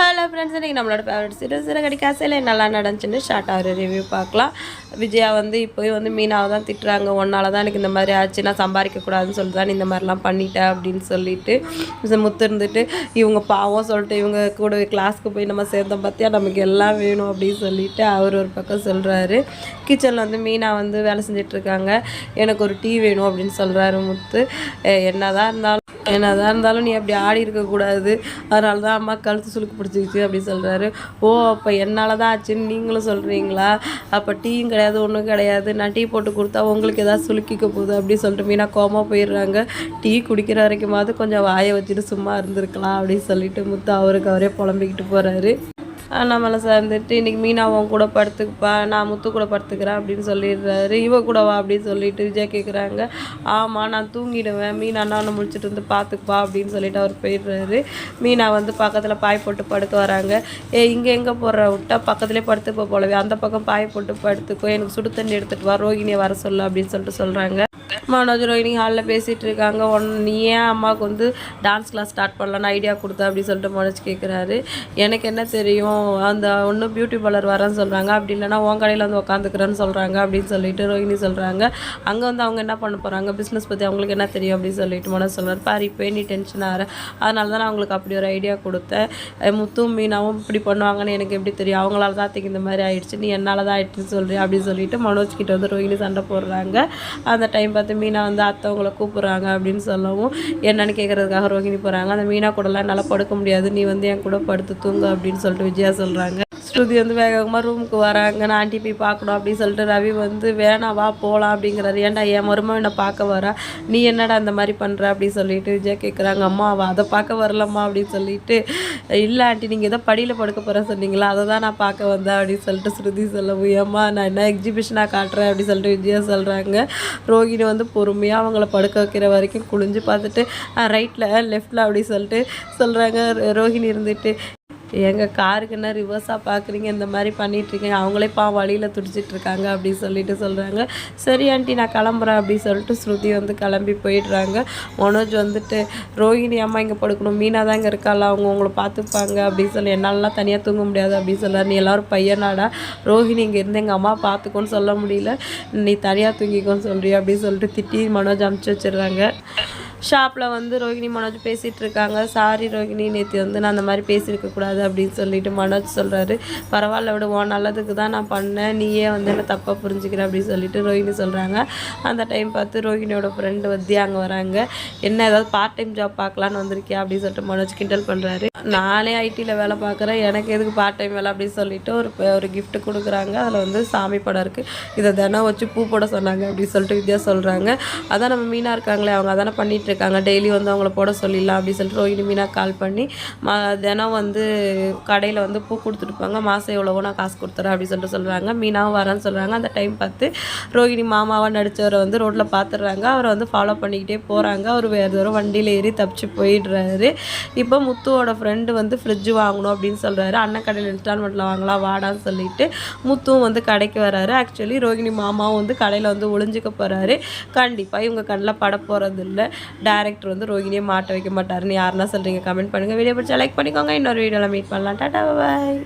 Hello friends இன்றைக்கி நம்மளோட favourite சிறு சிறு கடிக்காசையில் நல்லா நடந்துச்சுன்னு ஷார்ட் ஆகிற ரிவ்யூ பார்க்கலாம். விஜயா வந்து இப்போயும் வந்து மீனாவை தான் திட்டுறாங்க. ஒன்னால தான் எனக்கு இந்த மாதிரி ஆச்சு நான் சம்பாதிக்கக்கூடாதுன்னு சொல்லி தான் நீ இந்த மாதிரிலாம் பண்ணிட்டேன் அப்படின்னு சொல்லிட்டு முத்து இருந்துட்டு இவங்க பாவம் சொல்லிட்டு இவங்க கூட கிளாஸ்க்கு போய் நம்ம சேர்ந்தோம் பார்த்தியா நமக்கு எல்லாம் வேணும் அப்படின்னு சொல்லிட்டு அவர் ஒரு பக்கம் சொல்கிறாரு கிச்சனில் வந்து மீனா வந்து வேலை செஞ்சிட்ருக்காங்க எனக்கு ஒரு டீ வேணும் அப்படின்னு சொல்கிறாரு முத்து. என்ன தான் இருந்தாலும் என்னதான் இருந்தாலும் நீ அப்படி ஆடி இருக்கக்கூடாது அதனால தான் அம்மா கழுத்து சுழுக்கு பிடிச்சிக்கிச்சு அப்படி சொல்கிறாரு ஓ அப்போ என்னால் தான் ஆச்சுன்னு நீங்களும் சொல்கிறீங்களா அப்போ டீயும் கிடையாது ஒன்றும் கிடையாது. நான் டீ போட்டு கொடுத்தா உங்களுக்கு எதாவது சுளுக்கிக்க போகுது அப்படி சொல்லிட்டு மீனா கோமா போயிடுறாங்க. டீ குடிக்கிற வரைக்குமாவது கொஞ்சம் வாயை வச்சுட்டு சும்மா இருந்திருக்கலாம் அப்படின்னு சொல்லிட்டு முத்து அவருக்கு அவரே புலம்பிக்கிட்டு போகிறாரு நம்மளை சேர்ந்துட்டு இன்றைக்கி மீனா உன் கூட படுத்துக்குப்பா நான் முத்து கூட படுத்துக்கிறேன் அப்படின்னு சொல்லிடுறாரு. இவ கூட வா அப்படின்னு சொல்லிட்டு விஜய் கேட்குறாங்க ஆமாம் நான் தூங்கிடுவேன். மீனா அண்ணா முடிச்சுட்டு வந்து பார்த்துக்குப்பா அப்படின்னு சொல்லிட்டு அவர் போயிடுறாரு. மீனா வந்து பக்கத்தில் பாய் போட்டு படுக்க வராங்க. ஏ இங்கே எங்கே போடுற விட்டா பக்கத்துலேயே படுத்துப்போ போலவே. அந்த பக்கம் பாய் போட்டு படுத்துக்கோ. எனக்கு சுடு தண்ணி எடுத்துகிட்டு வா. ரோகிணியை வர சொல்லு அப்படின்னு சொல்லிட்டு சொல்கிறாங்க மனோஜ் ரோஹினி ஹாலில் பேசிகிட்டு இருக்காங்க. ஒன் நீ ஏன் அம்மாவுக்கு வந்து டான்ஸ் கிளாஸ் ஸ்டார்ட் பண்ணலான்னு ஐடியா கொடுத்த அப்படின்னு சொல்லிட்டு மனோஜ் கேட்குறாரு எனக்கு என்ன தெரியும்? அந்த ஒன்று பியூட்டி பார்லர் வரேன்னு சொல்கிறாங்க அப்படி இல்லைன்னா உன் கடையில் வந்து உட்காந்துக்கிறேன்னு சொல்கிறாங்க அப்படின்னு சொல்லிட்டு ரோஹினி சொல்கிறாங்க அங்கே வந்து அவங்க என்ன பண்ண போகிறாங்க பிஸ்னஸ் பற்றி அவங்களுக்கு என்ன தெரியும் அப்படின்னு சொல்லிட்டு மனோஜ் சொல்கிறார் பாரு இப்போ நீ டென்ஷன் ஆகிற அதனால தான் நான் அவங்களுக்கு அப்படி ஒரு ஐடியா கொடுத்தேன். முத்து முத்தும் மீனாவும் இப்படி பண்ணுவாங்கன்னு எனக்கு எப்படி தெரியும்? அவங்களால தான் திங்க இந்த மாதிரி ஆயிடுச்சு. நீ என்னால் தான் ஆயிடுச்சுன்னு சொல்கிறேன் அப்படின்னு சொல்லிட்டு மனோஜ் கிட்ட வந்து ரோஹினி சண்டை போடுறாங்க. அந்த டைம் பார்த்து மீனா வந்து அத்தவங்களை கூப்பிட்றாங்க அப்படின்னு சொல்லவும் என்னன்னு கேட்குறதுக்காக ரோஹிணி போகிறாங்க அந்த மீனா கூடலாம் நல்லா படுக்க முடியாது. நீ வந்து என் கூட படுத்து தூங்கு அப்படின்னு சொல்லிட்டு விஜயா சொல்கிறாங்க ஸ்ருதி வந்து வேக வேகமாக ரூமுக்கு வராங்க. நான் ஆண்டி போய் பார்க்கணும் அப்படின்னு சொல்லிட்டு ரவி வந்து வேணாம் வா போகலாம் அப்படிங்கிறாரு. ஏன்டா என் மருமக என்னை பார்க்க வரா? நீ என்னடா அந்த மாதிரி பண்ணுற அப்படின்னு சொல்லிட்டு விஜய் கேட்குறாங்க அம்மா அவள் அதை பார்க்க வரலம்மா அப்படின்னு சொல்லிட்டு இல்லை ஆண்டி நீங்கள் ஏதோ படியில் படுக்க போகிற சொன்னீங்களா? அதை தான் நான் பார்க்க வந்தேன் அப்படின்னு சொல்லிட்டு ஸ்ருதி சொல்லவும் ஏம்மா நான் என்ன எக்ஸிபிஷனாக காட்டுறேன் அப்படின்னு சொல்லிட்டு விஜயா சொல்கிறாங்க ரோகிணி வந்து பொறுமையாக அவங்கள படுக்க வைக்கிற வரைக்கும் குளிஞ்சு பார்த்துட்டு ரைட்டில் லெஃப்டில் அப்படி சொல்லிட்டு சொல்கிறாங்க ரோஹிணி இருந்துட்டு எங்கள் காருக்கு என்ன ரிவர்ஸாக பார்க்குறீங்க இந்த மாதிரி பண்ணிகிட்ருக்கீங்க அவங்களே பா வழியில் துடிச்சிட்டு இருக்காங்க அப்படின்னு சொல்லிட்டு சொல்கிறாங்க சரி ஆண்டி நான் கிளம்புறேன் அப்படின்னு சொல்லிட்டு ஸ்ருதி வந்து கிளம்பி போயிடுறாங்க. மனோஜ் வந்துட்டு ரோஹிணி அம்மா இங்கே படுக்கணும் மீனா தான் இங்கே இருக்காள்? அவங்க உங்களை பார்த்துப்பாங்க அப்படின்னு சொல்லி என்னாலலாம் தனியாக தூங்க முடியாது அப்படின்னு சொல்கிறார் நீ எல்லோரும் பையனாடா ரோஹிணி இங்கே இருந்து எங்கள் அம்மா பார்த்துக்கோன்னு சொல்ல முடியல நீ தனியாக தூங்கிக்கோன்னு சொல்றியா? அப்படின்னு சொல்லிட்டு திட்டி மனோஜ் அமுச்சு வச்சிடுறாங்க. ஷாப்பில் வந்து ரோகிணி மனோஜ் பேசிகிட்டு இருக்காங்க. சாரி ரோகிணி நேற்று வந்து நான் அந்த மாதிரி பேசியிருக்கக்கூடாது அப்படின்னு சொல்லிட்டு மனோஜ் சொல்கிறாரு பரவாயில்ல விட உன் நல்லதுக்கு தான் நான் பண்ணேன். நீயே வந்து என்ன தப்பாக புரிஞ்சுக்கிற அப்படின்னு சொல்லிட்டு ரோஹிணி சொல்கிறாங்க அந்த டைம் பார்த்து ரோஹிணியோட ஃப்ரெண்டு வந்து அங்கே வராங்க. என்ன ஏதாவது பார்ட் டைம் ஜாப் பார்க்கலான்னு வந்திருக்கியா அப்படின்னு சொல்லிட்டு மனோஜ் கிண்டல் பண்ணுறாரு நானே ஐடியில் வேலை பார்க்குறேன். எனக்கு எதுக்கு பார்ட் டைம் வேலை அப்படின்னு சொல்லிட்டு ஒரு ஒரு கிஃப்ட் கொடுக்குறாங்க. அதில் வந்து சாமி படம் இருக்குது இதை தினம் வச்சு பூ போட சொன்னாங்க அப்படின்னு சொல்லிட்டு வித்யா சொல்கிறாங்க அதான் நம்ம மீனாக இருக்காங்களே அவங்க அதானே பண்ணிகிட்டு இருக்காங்க. டெய்லி வந்து அவங்கள போட சொல்லிடலாம் அப்படின்னு சொல்லிட்டு ரோஹிணி மீனாக கால் பண்ணி மா தினம் வந்து கடையில் வந்து பூ கொடுத்துருப்பாங்க மாதம் எவ்வளவோ நான் காசு கொடுத்துறேன் அப்படின்னு சொல்லிட்டு சொல்கிறாங்க மீனாவும் வரேன்னு சொல்கிறாங்க அந்த டைம் பார்த்து ரோஹிணி மாமாவாக நடித்தவரை வந்து ரோட்டில் பார்த்துடுறாங்க அவரை வந்து ஃபாலோ பண்ணிக்கிட்டே போகிறாங்க அவர் வேறு தூரம் வண்டியில் ஏறி தப்பிச்சு போயிடுறாரு. இப்போ முத்துவோட ஃப்ரெண்ட் ஃப்ரெண்டு வந்து ஃப்ரிட்ஜ் வாங்கணும் அப்படின்னு சொல்கிறாரு அண்ணன் கடையில் இன்ஸ்டால்மெண்ட்டில் வாங்கலாம் வாடான்னு சொல்லிட்டு முத்துவும் வந்து கடைக்கு வராரு. ஆக்சுவலி ரோகிணி மாமாவும் வந்து கடையில் வந்து ஒளிஞ்சிக்க போகிறாரு கண்டிப்பாக இவங்க கண்ணில் பட போகிறது இல்லை டேரக்டர் வந்து ரோகிணியை மாட்ட வைக்க மாட்டாருன்னு யாருன்னா சொல்கிறீங்க கமெண்ட் பண்ணுங்கள் வீடியோ பிடிச்சா லைக் பண்ணிக்கோங்க. இன்னொரு வீடியோவில் மீட் பண்ணலாம். டாட்டா பாய்